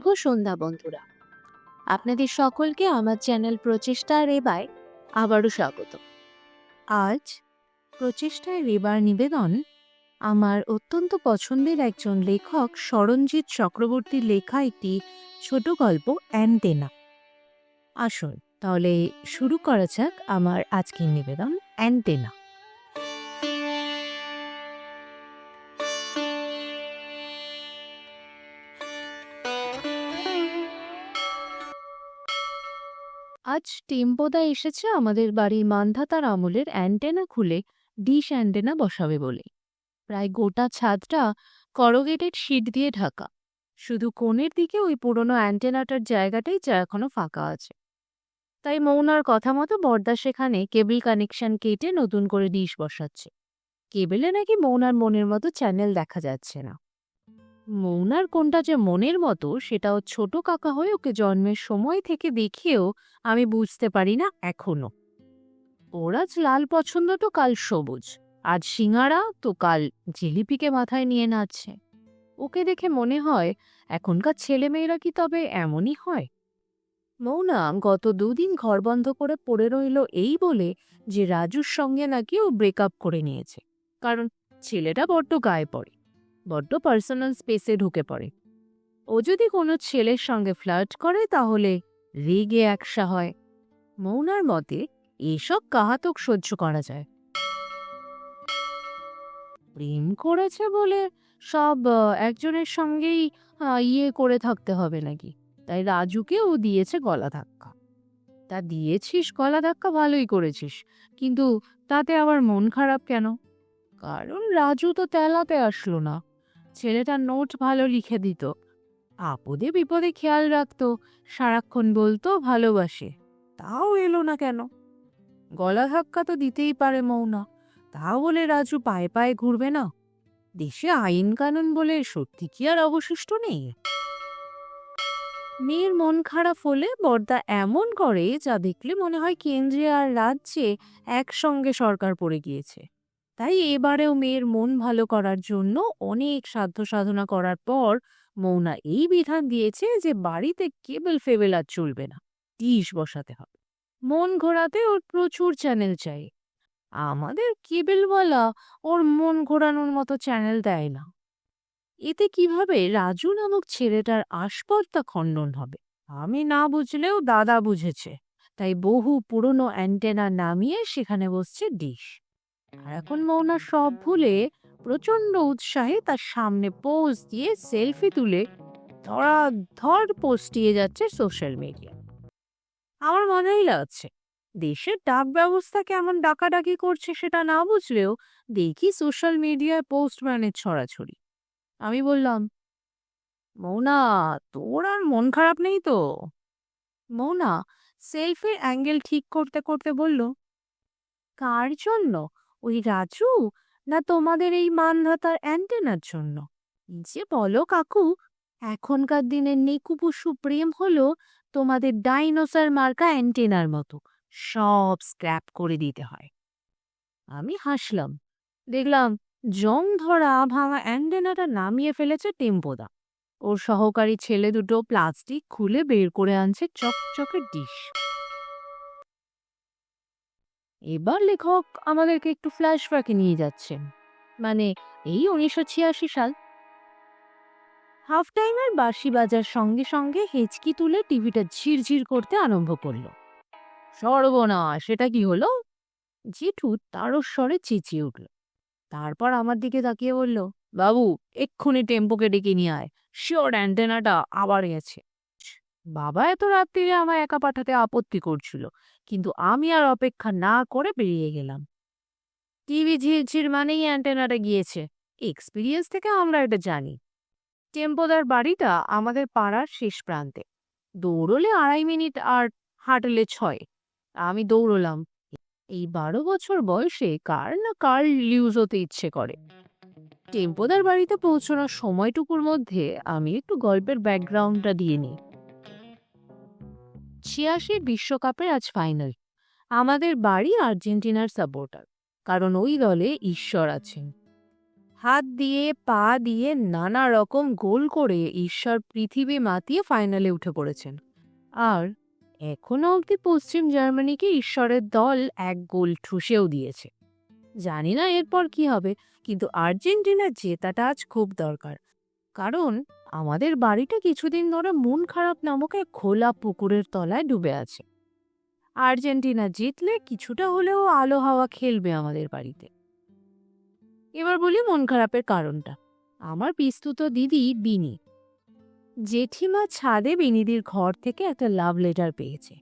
শুভ সন্ধ্যা, বন্ধুরা। আপনাদের সকলকে আমার চ্যানেল প্রচেষ্টার রেবায় আবারও স্বাগত। আজ প্রচেষ্টায় রেবার নিবেদন আমার অত্যন্ত পছন্দের একজন লেখক সরঞ্জিৎ চক্রবর্তীর লেখা একটি ছোট গল্প, অ্যান্টেনা। আসুন, তাহলে শুরু করা যাক আমার আজকের নিবেদন, অ্যান্টেনা। আজ টেম্পোদা এসেছে আমাদের বাড়ির মান্ধাতার আমলের অ্যান্টেনা খুলে, ডিশ অ্যান্টেনা বসাবে বলে। প্রায় গোটা ছাদটা করগেটেড শিট দিয়ে ঢাকা। শুধু কোণের দিকে ওই পুরনো অ্যান্টেনাটার জায়গাটাই যা এখনও ফাঁকা আছে। তাই মৌনার কথা মতো বর্দা সেখানে কেবল কানেকশন কেটে নতুন করে ডিশ বসাচ্ছে। কেবেলে নাকি মৌনার মনের মতো চ্যানেল দেখা যাচ্ছে না। মৌনার কোনটা যে মনের মতো সেটা ওর ছোট কাকা হয়ে ওকে জন্মের সময় থেকে দেখিয়েও আমি বুঝতে পারি না এখনও। ওর আজ লাল পছন্দ তো কাল সবুজ, আজ সিঙাড়া তো কাল জিলিপিকে মাথায় নিয়ে নাচছে। ওকে দেখে মনে হয় এখনকার ছেলেমেয়েরা কি তবে এমনই হয়? মৌনা গত দুদিন ঘর বন্ধ করে পড়ে রইল এই বলে যে রাজুর সঙ্গে নাকি ও ব্রেকআপ করে নিয়েছে, কারণ ছেলেটা বড্ড গায়ে পড়ে। বড্ড পার্সোনাল স্পেসে ঢুকে পড়ে। ও যদি কোনো ছেলের সঙ্গে ফ্লার্ট করে, তাহলে রেগে একসা হয়। মৌনার মতে, এসব কাহাতক সহ্য করা যায়। প্রেম করেছে বলে সব একজনের সঙ্গেই ইয়ে করে থাকতে হবে নাকি? তাই রাজুকে ও দিয়েছে গলা ধাক্কা। তা দিয়েছিস, গলা ধাক্কা ভালোই করেছিস, কিন্তু তাতে আবার মন খারাপ কেন? কারণ রাজু তো তেলাতে আসলো না। ছেলেটা নোট ভালো লিখে দিত। আপদে বিপদে খেয়াল রাখতো, সারাক্ষণ বলতো, ভালোবাসে। তাও এলো না কেন? গলা ধাক্কা তো দিতেই পারে মৌনা। তা বলে রাজু পায়ে পায়ে ঘুরবে না? দেশে আইন কানুন বলে সত্যি কি আর অবশিষ্ট নেই? মেয়ের মন খারাপ হলে বর্দা এমন করে যা দেখলে মনে হয় কেন্দ্রে আর রাজ্যে একসঙ্গে সরকার পড়ে গিয়েছে। তাই এবারেও মেয়ের মন ভালো করার জন্য অনেক সাধ্য সাধনা করার পর মৌনা এই বিধান দিয়েছে যে বাড়িতে কেবল ফেবেল আর চলবে না ডিশ বসাতে হবে। মন ঘোরাতে ওর প্রচুর চ্যানেল চাই। আমাদের কেবেলওয়ালা ওর মন ঘোরানোর মতো চ্যানেল দেয় না। এতে কীভাবে রাজু নামক ছেলেটার আসপর্দা খণ্ডন হবে? আমি না বুঝলেও দাদা বুঝেছে। তাই বহু পুরনো অ্যান্টেনা নামিয়ে সেখানে বসছে ডিশ। আর এখন মৌনা সব ভুলে প্রচণ্ড উৎসাহে তার সামনে পোজ দিয়ে সেলফি তুলে ধরা ধর পোস্টিয়ে যাচ্ছে সোশ্যাল মিডিয়া আমার মজাই লাগছে, দেশের ডাক ব্যবস্থা কেমন ডাকাডাকি করছে সেটা না বুঝলেও দেখি সোশ্যাল মিডিয়ায় পোস্টম্যানের ছড়াছড়ি। আমি বললাম, মৌনা, তোর আর মন খারাপ নেই তো? মৌনা সেলফির অ্যাঙ্গেল ঠিক করতে করতে বলল, কার জন্য? ওই রাজু না তোমাদের এই মানধাতার অ্যান্টেনার জন্য? যে বলো কাকু, এখনকার দিনের নেকুপুসু প্রেম হলো তোমাদের ডাইনোসর মার্কা অ্যান্টেনার মতো, সব স্ক্র্যাপ করে দিতে হয়। আমি হাসলাম, দেখলাম জং ধরা ভাঙা অ্যান্টেনাটা নামিয়ে ফেলেছে টেম্পোদা। ওর সহকারী ছেলে দুটো প্লাস্টিক খুলে বের করে আনছে চকচকে ডিশ। এবার লেখক আমাদেরকে একটু ফ্ল্যাশব্যাকে নিয়ে যাচ্ছেন মানে এই উনিশশো ছিয়াশি সাল। হাফ টাইমের বাঁশি বাজার সঙ্গে সঙ্গে হেঁচকি তুলে টিভিটা ঝিরঝির করতে আরম্ভ করল। সর্বনাশ সেটা কি হলো? জেঠু তারও স্বরে চেঁচিয়ে উঠল। তারপর আমার দিকে তাকিয়ে বলল, বাবু, এক্ষুনি টেম্পোকে ডেকে নিয়ে আয়। শিওর অ্যান্টেনাটা আবার গেছে। বাবা এত রাত্রিরে আমায় একা পাঠাতে আপত্তি করছিল। কিন্তু আমি আর অপেক্ষা না করে বেরিয়ে গেলাম। টিভি ঝিরঝির মানেই অ্যান্টেনাটা গিয়েছে। এক্সপিরিয়েন্স থেকে আমরা এটা জানি। টেম্পোদার বাড়িটা আমাদের পাড়ার শেষ প্রান্তে। দৌড়লে আড়াই মিনিট আর হাঁটলে ছয়। আমি দৌড়লাম। এই বারো বছর বয়সে কার না কার লিউজ হতে ইচ্ছে করে। টেম্পোদার বাড়িতে পৌঁছানোর সময়টুকুর মধ্যে আমি একটু গল্পের ব্যাকগ্রাউন্ডটা দিয়ে নিই। ছিয়াশির বিশ্বকাপের আজ ফাইনাল আমাদের বাড়ি আর্জেন্টিনার সাপোর্টার কারণ ওই দলে ঈশ্বর আছেন। হাত দিয়ে, পা দিয়ে নানা রকম গোল করে ঈশ্বর পৃথিবী মাতিয়ে ফাইনালে উঠে পড়েছেন। আর এখনও অবধি পশ্চিম জার্মানিকে ঈশ্বরের দল এক গোল ঠুসেও দিয়েছে। জানি না এরপর কি হবে, কিন্তু আর্জেন্টিনার জেতাটা আজ খুব দরকার। কারণ আমাদের বাড়িটা কিছুদিন ধরে মন খারাপ নামক এক খোলা পুকুরের তলায় ডুবে আছে। আর্জেন্টিনা জিতলে কিছুটা হলেও আলো হাওয়া খেলবে আমাদের বাড়িতে। এবার বলি মন খারাপের কারণটা। আমার পিস্তুত দিদি বিনি। জেঠিমা ছাদে বিনিদির ঘর থেকে একটা লাভ লেটার পেয়েছে।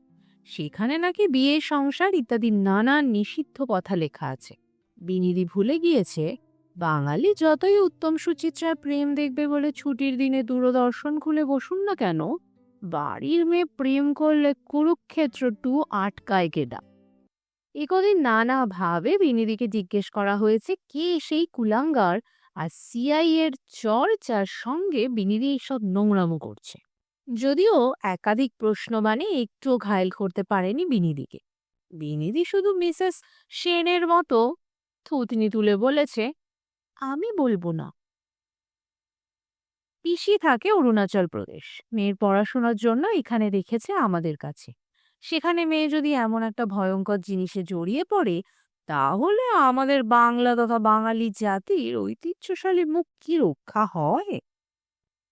সেখানে নাকি বিয়ে, সংসার ইত্যাদি নানান নিষিদ্ধ কথা লেখা আছে। বিনিদি ভুলে গিয়েছে বাঙালি যতই উত্তম সুচিত্রার প্রেম দেখবে বলে ছুটির দিনে দূরদর্শন খুলে বসুন না কেন? বাড়ির মেয়ে প্রেম করলে কুরুক্ষেত্র টু আটকায় কেডা? একদিন নানাভাবে বিনিদিকে জিজ্ঞেস করা হয়েছে, কে সেই কুলাঙ্গার? আর সিআই এর চর্চার সঙ্গে বিনিদি এইসব নোংরামো করছে। যদিও একাধিক প্রশ্ন মানে একটুও ঘায়েল করতে পারেনি বিনিদিকে। বিনিদি শুধু মিসেস সেনের মতো থুতনি তুলে বলেছে আমি বলব না। পিসি থাকে অরুণাচল প্রদেশ। মেয়ের পড়াশোনার জন্য এখানে রেখেছে আমাদের কাছে। সেখানে মেয়ে যদি এমন একটা ভয়ঙ্কর জিনিসে জড়িয়ে পড়ে, তাহলে আমাদের বাংলা তথা বাঙালি জাতির ঐতিহ্যশালী মুখ কি রক্ষা হয়?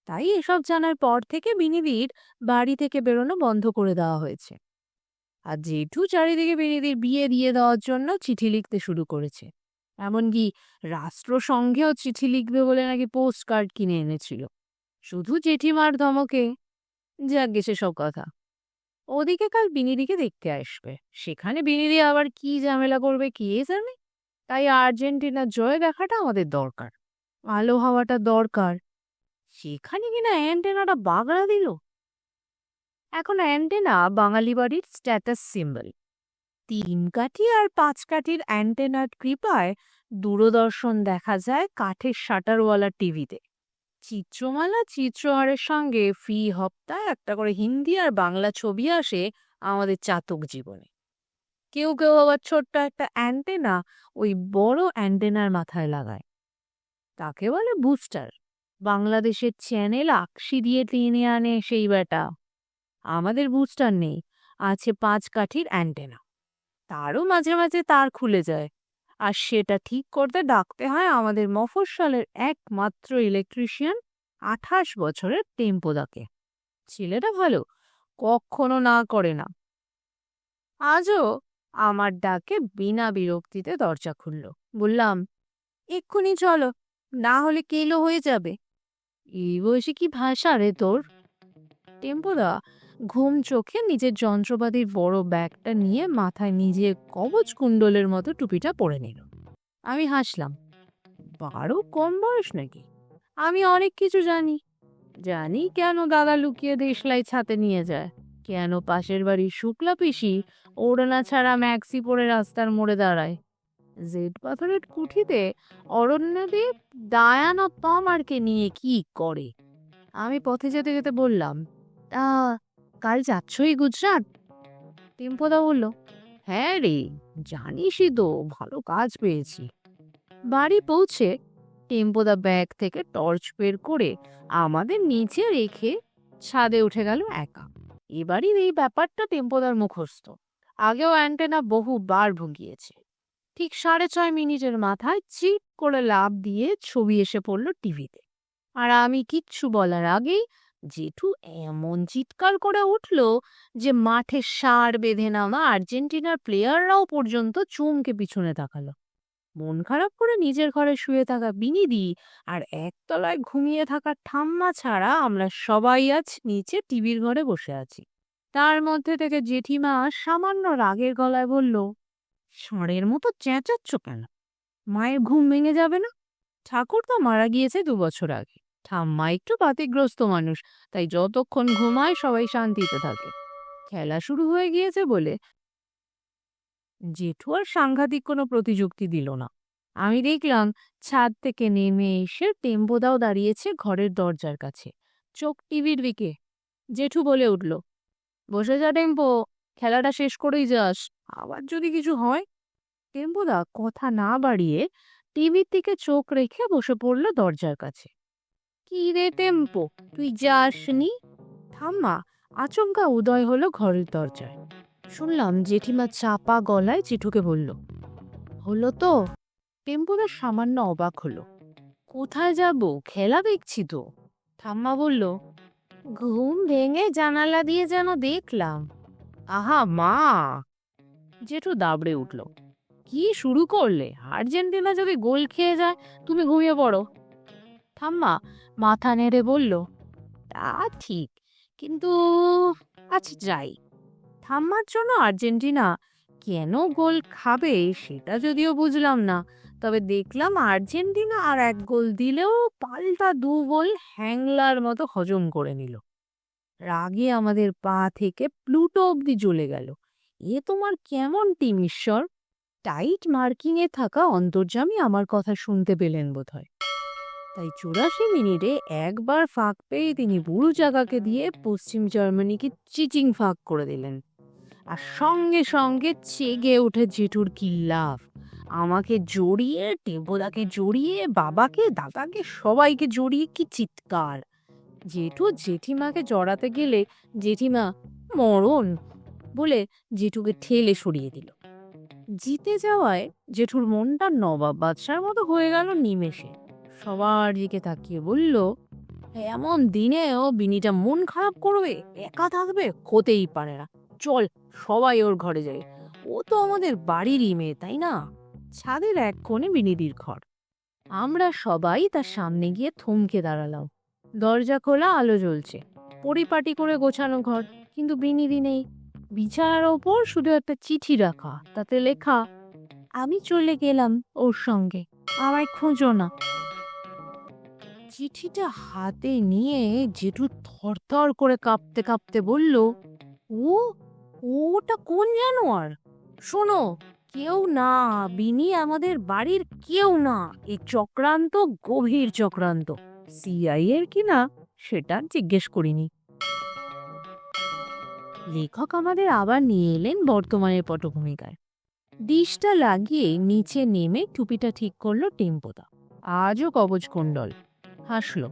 তাই এসব জানার পর থেকে বিনিদির বাড়ি থেকে বেরোনো বন্ধ করে দেওয়া হয়েছে। আর জেঠু চারিদিকে বিনিদির বিয়ে দিয়ে দেওয়ার জন্য চিঠি লিখতে শুরু করেছে। এমনকি রাষ্ট্রসংঘেও চিঠি লিখবে বলে নাকি পোস্ট কার্ড কিনে এনেছিল। শুধু জেঠিমার ধমকে? যাক সব কথা। ওদিকে কাল বিনিদিকে দেখতে আসবে। সেখানে বিনিদি আবার কি ঝামেলা করবে কে জানে? তাই আর্জেন্টিনার জয় দেখাটা আমাদের দরকার। আলো হওয়াটা দরকার। সেখানে কিনা অ্যান্টেনাটা বাগড়া দিল? এখন অ্যান্টেনা বাঙালি বাড়ির স্ট্যাটাস সিম্বল তিন কাঠি আর পাঁচ কাঠির অ্যান্টেনার কৃপায় দূরদর্শন দেখা যায় কাঠের শাটারওয়ালা টিভিতে। চিত্রমালা চিত্রহারের সঙ্গে ফি হপ্তায় একটা করে হিন্দি আর বাংলা ছবি আসে আমাদের চাতক জীবনে। কেউ কেউ আবার ছোট্ট একটা অ্যান্টেনা ওই বড় অ্যান্টেনার মাথায় লাগায়। তাকে বলে বুস্টার। বাংলাদেশের চ্যানেল আকশি দিয়ে টেনে আনে সেই বেটা আমাদের বুস্টার নেই, আছে পাঁচ কাঠির অ্যান্টেনা। তারও মাঝে মাঝে তার খুলে যায়। আর সেটা ঠিক করতে ডাকতে হয় আমাদের মফস্বলের একমাত্র ইলেকট্রিশিয়ান আঠাশ বছরের টেম্পোদাকে। ছেলেটা ভালো, কখনো না করে না। আজও আমার ডাকে বিনা বিরক্তিতে দরজা খুলল। বললাম, এক্ষুনি চলো, না হলে কেলো হয়ে যাবে। এই বয়সে কি ভাষা রে তোর? টেম্পোদা ঘুম চোখে নিজের যন্ত্রপাতির বড় ব্যাগটা নিয়ে মাথায় নিজে কবচ কুণ্ডলের মতো টুপিটা পরে নিল। আমি হাসলাম, বারো কম বয়স নাকি? আমি অনেক কিছু জানি। জানি কেন দাদা লুকিয়ে দেশলাই ছাতে নিয়ে যায়? কেন পাশের বাড়ির শুক্লা পিসি ওড়না ছাড়া ম্যাক্সি পরে রাস্তার মোড়ে দাঁড়ায়? জেড পাথরের কুঠিতে অরণ্যদেব ও তমারকে নিয়ে কি করে? আমি পথে যেতে যেতে বললাম, তা কাল যাচ্ছই গুজরাট? টিম্পদা বলল হ্যাঁ রে, জানিসই তো, ভালো কাজ পেয়েছি। বাড়ি পৌঁছে টেম্পোদা ব্যাগ থেকে টর্চ বের করে আমাদের নিচে রেখে ছাদে উঠে গেল একা। এবারই এই ব্যাপারটা টেম্পোদার মুখস্থ। আগেও অ্যান্টেনা বহুবার ভুগিয়েছে। ঠিক সাড়ে ছয় মিনিটের মাথায় চিট করে লাভ দিয়ে ছবি এসে পড়ল টিভিতে। আর আমি কিচ্ছু বলার আগেই জেঠু এমন চিৎকার করে উঠল যে মাঠে সার বেঁধে নামা আর্জেন্টিনার প্লেয়াররাও পর্যন্ত চমকে পিছনে তাকালো। মন খারাপ করে নিজের ঘরে শুয়ে থাকা বিনিদি আর একতলায় ঘুমিয়ে থাকা ঠাম্মা ছাড়া আমরা সবাই আজ নিচে টিভির ঘরে বসে আছি। তার মধ্যে থেকে জেঠিমা সামান্য রাগের গলায় বলল, ষাঁড়ের মতো চেঁচাচ্ছ কেন? মায়ের ঘুম ভেঙে যাবে না? ঠাকুর তো মারা গিয়েছে দু বছর আগে। ঠাম্মা একটু বাতিগ্রস্ত মানুষ, তাই যতক্ষণ ঘুমায় সবাই শান্তিতে থাকে। খেলা শুরু হয়ে গিয়েছে বলে জেঠু আর সাংঘাতিক কোনো প্রতিযুক্তি দিল না। আমি দেখলাম ছাদ থেকে নেমে এসে টেম্পোদাও দাঁড়িয়েছে ঘরের দরজার কাছে। চোখ টিভির দিকে। জেঠু বলে উঠল, বসে যা টেম্পো, খেলাটা শেষ করেই যাস। আবার যদি কিছু হয়? টেম্পোদা কথা না বাড়িয়ে টিভির দিকে চোখ রেখে বসে পড়ল দরজার কাছে। কি রে টেম্পো, তুই যাসনি ঠাম্মা আচমকা উদয় হলো ঘরের দরজায়। শুনলাম জেঠিমা চাপা গলায় জেঠুকে বলল, হলো তো? টেম্পোরা সামান্য অবাক হলো, কোথায় যাব? খেলা দেখছি তো। ঠাম্মা বলল, ঘুম ভেঙে জানালা দিয়ে যেন দেখলাম। আহা, মা! জেঠু দাবড়ে উঠল, কি শুরু করলে? আর্জেন্টিনা যদি গোল খেয়ে যায়, তুমি ঘুমিয়ে পড়ো। ঠাম্মা মাথা নেড়ে বলল, তা ঠিক, কিন্তু আচ্ছা যাই। ঠাম্মার জন্য আর্জেন্টিনা কেন গোল খাবে সেটা যদিও বুঝলাম না, তবে দেখলাম আর্জেন্টিনা আর এক গোল দিলেও পাল্টা দু গোল হ্যাংলার মতো হজম করে নিল। রাগে আমাদের পা থেকে প্লুটো অবধি জ্বলে গেল। এ তোমার কেমন টিম, ঈশ্বর? টাইট মার্কিংয়ে থাকা অন্তর্যামী আমার কথা শুনতে পেলেন বোধহয়। তাই চুরাশি মিনিটে একবার ফাঁক পেয়ে তিনি বুড়ো জাগাকে দিয়ে পশ্চিম জার্মানিকে চিচিং ফাঁক করে দিলেন। আর সঙ্গে সঙ্গে চেগে ওঠে জেঠুর কিল্লাভ আমাকে জড়িয়ে টেম্পোদাকে জড়িয়ে, বাবাকে, দাদাকে, সবাইকে জড়িয়ে কি চিৎকার। জেঠু জেঠিমাকে জড়াতে গেলে জেঠিমা, মরণ! বলে জেঠুকে ঠেলে সরিয়ে দিল। জিতে যাওয়ায় জেঠুর মনটা নবাব বাদশার মতো হয়ে গেল নিমেষে। সবার দিকে তাকিয়ে বলল, এমন দিনেও বিনিটা মন খারাপ করবে, একা থাকবে, হতেই পারে না। চল, সবাই ওর ঘরে যাই। ও তো আমাদের বাড়িরই মেয়ে, তাই না? ছাদের এক কোণে বিনিদির ঘর। আমরা সবাই তার সামনে গিয়ে থমকে দাঁড়ালাম। দরজা খোলা, আলো জ্বলছে। পরিপাটি করে গোছানো ঘর, কিন্তু বিনিদি নেই। বিছানার ওপর শুধু একটা চিঠি রাখা, তাতে লেখা, আমি চলে গেলাম ওর সঙ্গে। আমায় খোঁজো না। চিঠিটা হাতে নিয়ে জেঠু থরথর করে কাঁপতে কাঁপতে বলল, ও ওটা কোন জানোয়ার? শোনো, কেউ না, বিনি আমাদের বাড়ির কেউ না এই চক্রান্ত গভীর চক্রান্ত। সিআই এর কি না, সেটা জিজ্ঞেস করিনি। লেখক আমাদের আবার নিয়ে এলেন বর্তমানের পটভূমিকায়। ডিশটা লাগিয়ে নিচে নেমে টুপিটা ঠিক করল টেম্পোদা। আজও কবচ কুণ্ডল হাসলো।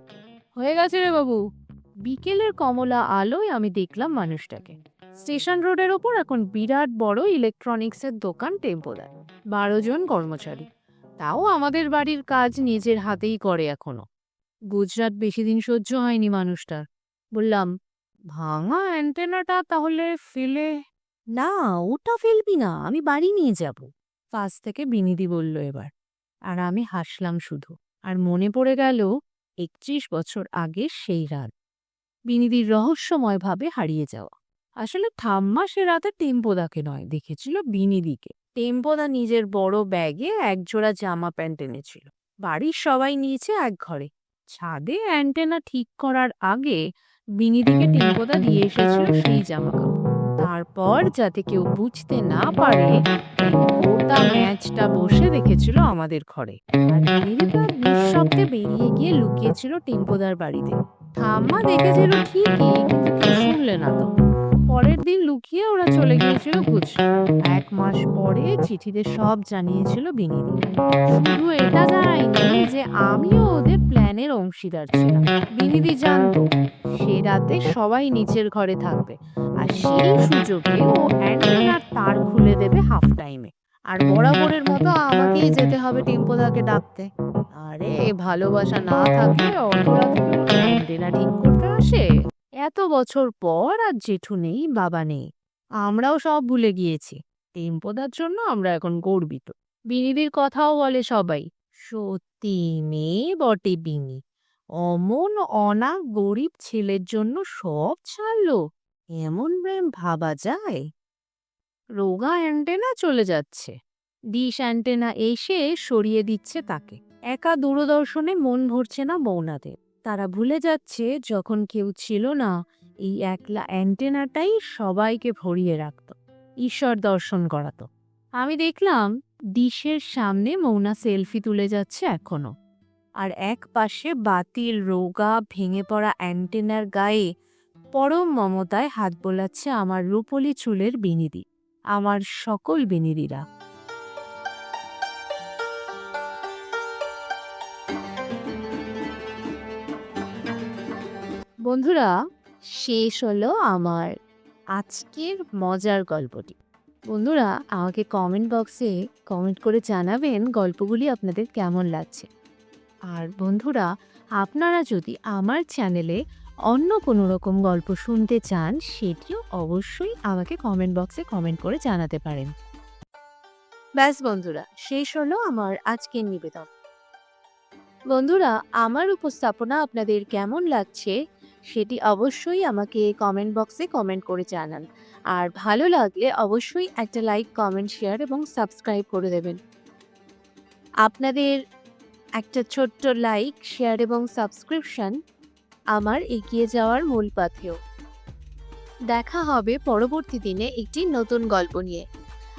হয়ে গেছে রে বাবু। বিকেলের কমলা আলোয় আমি দেখলাম মানুষটাকে। স্টেশন রোডের ওপর এখন বিরাট বড় ইলেকট্রনিক্সের দোকান টেম্পোদার বারো জন কর্মচারী। তাও আমাদের বাড়ির কাজ নিজের হাতেই করে এখনও। গুজরাট বেশি দিন সহ্য হয়নি মানুষটার। বললাম ভাঙা অ্যান্টেনাটা তাহলে ফেলে না ওটা ফেলবি না আমি বাড়ি নিয়ে যাব। পাশ থেকে বিনিদি বলল এবার। আর আমি হাসলাম শুধু। আর মনে পড়ে গেল একত্রিশ বছর আগে সেই রাত। বিনিদির রহস্যময়ভাবে হারিয়ে যাওয়া। আসলে থাম্মা সে রাতে টেম্পোদাকে নয়, দেখেছিল বিনিদিকে। টেম্পোদা নিজের বড় ব্যাগে একজোড়া জামা প্যান্ট এনেছিল। বাড়ির সবাই নিয়েছে এক ঘরে। ছাদে অ্যান্টেনা ঠিক করার আগে বিনিদিকে টেম্পোদা দিয়ে এসেছিল সেই জামা কাপড় তারপর যাতে কেউ বুঝতে না পারে গোটা ম্যাচটা বসে দেখেছিল আমাদের ঘরে। নিঃশব্দে বেরিয়ে গিয়ে লুকিয়েছিল টিম্পোদার বাড়িতে। ঠাম্মা দেখেছিল ঠিকই, কিন্তু শুনলে না তো। পরের দিন লুকিয়ে ওরা চলে গিয়েছিল গুজরাট এক মাস পরে চিঠিতে সব জানিয়েছিল বিনিদি। শুধু এটা জানায়নি যে আমিও ওদের প্ল্যানের অংশীদার ছিলাম। বিনিদি জানতো সে রাতে সবাই নিচের ঘরে থাকবে। আর সেই সুযোগে ও অ্যান্টেনার তার খুলে দেবে হাফ টাইমে। আর বরাবরের মতো আমাকেই যেতে হবে টিম্পোদাকে ডাকতে। আরে ভালোবাসা না থাকলে অ্যান্টেনা ঠিক করতে আসে? এত বছর পর আর জেঠু নেই, বাবা নেই। আমরাও সব ভুলে গিয়েছি। টেম্পোদার জন্য আমরা এখন গর্বিত। বিনিদির কথাও বলে সবাই, সত্যি মেয়ে বটে বিনি। অমন অনা গরিব ছেলের জন্য সব ছাড়লো। এমন প্রেম ভাবা যায়? রোগা অ্যান্টেনা চলে যাচ্ছে। ডিশ অ্যান্টেনা এসে সরিয়ে দিচ্ছে তাকে। একা দূরদর্শনে মন ভরছে না বৌনাদের। তারা ভুলে যাচ্ছে যখন কেউ ছিল না। এই একলা অ্যান্টেনাটাই সবাইকে ভরিয়ে রাখত, ঈশ্বর দর্শন করাতো। আমি দেখলাম ডিশের সামনে মৌনা সেলফি তুলে যাচ্ছে এখনও। আর এক পাশে বাতিল, রোগা, ভেঙে পড়া অ্যান্টেনার গায়ে পরম মমতায় হাত বোলাচ্ছে আমার রূপলি চুলের বিনিদি আমার সকল বিনিদিরা বন্ধুরা, শেষ হলো আমার আজকের মজার গল্পটি। বন্ধুরা, আমাকে কমেন্ট বক্সে কমেন্ট করে জানাবেন গল্পগুলি আপনাদের কেমন লাগছে। আর বন্ধুরা, আপনারা যদি আমার চ্যানেলে অন্য কোনো রকম গল্প শুনতে চান, সেটিও অবশ্যই আমাকে কমেন্ট বক্সে কমেন্ট করে জানাতে পারেন। ব্যাস বন্ধুরা, শেষ হলো আমার আজকের নিবেদন। বন্ধুরা, আমার উপস্থাপনা আপনাদের কেমন লাগছে সেটি অবশ্যই আমাকে কমেন্ট বক্সে কমেন্ট করে জানান। আর ভালো লাগলে অবশ্যই একটা লাইক কমেন্ট শেয়ার এবং সাবস্ক্রাইব করে দেবেন। আপনাদের একটা ছোট্ট লাইক শেয়ার এবং সাবস্ক্রিপশন আমার এগিয়ে যাওয়ার মূল পাথেও। দেখা হবে পরবর্তী দিনে একটি নতুন গল্প নিয়ে।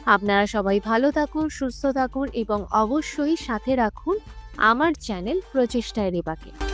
আপনারা সবাই ভালো থাকুন, সুস্থ থাকুন এবং অবশ্যই সাথে রাখুন আমার চ্যানেল প্রচেষ্টায় রেবাকে।